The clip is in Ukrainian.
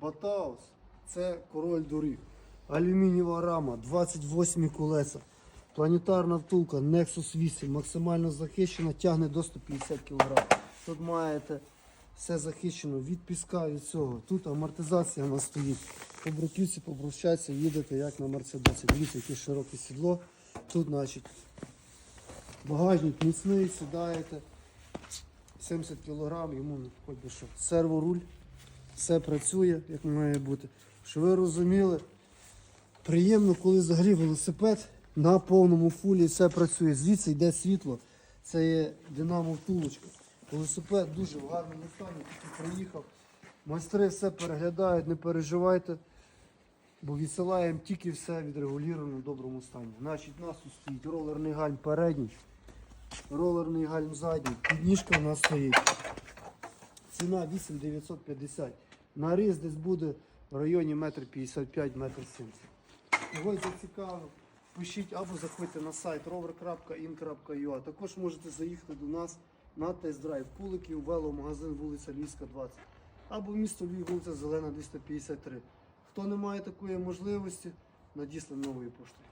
Батаус це король доріг. Алюмінієва рама, 28 колеса. Планетарна втулка Nexus 8, максимально захищена, тягне до 150 кг. Тут маєте все захищено від піска від цього. Тут амортизація у нас стоїть. По бруківці, по брусчатці їдете як на Мерседесі. Дивіться, яке широке сідло. Тут, значить, багажник міцний, сідаєте. 70 кг, йому хоч би що. Серворуль, все працює, як має бути. Щоб ви розуміли, приємно, коли взагалі велосипед на повному фулі все працює. Звідси йде світло. Це є динамо втулочка. Велосипед дуже в гарному стані, тільки приїхав. Майстри все переглядають, не переживайте, бо відсилаємо тільки все відрегуліровано в доброму стані. Значить, у нас тут стоїть ролерний гальм передній, ролерний гальм задній, підніжка у нас стоїть. Ціна 8950. Наріз десь буде в районі 1,55 м, 1,70 м. Когось зацікавив, пишіть або заходьте на сайт rover.in.ua. Також можете заїхати до нас на тест-драйв Куликів, веломагазин вулиця Львівська, 20. Або місто Львів, вулиця Зелена, 253. Хто не має такої можливості, надіслаємо новою поштою.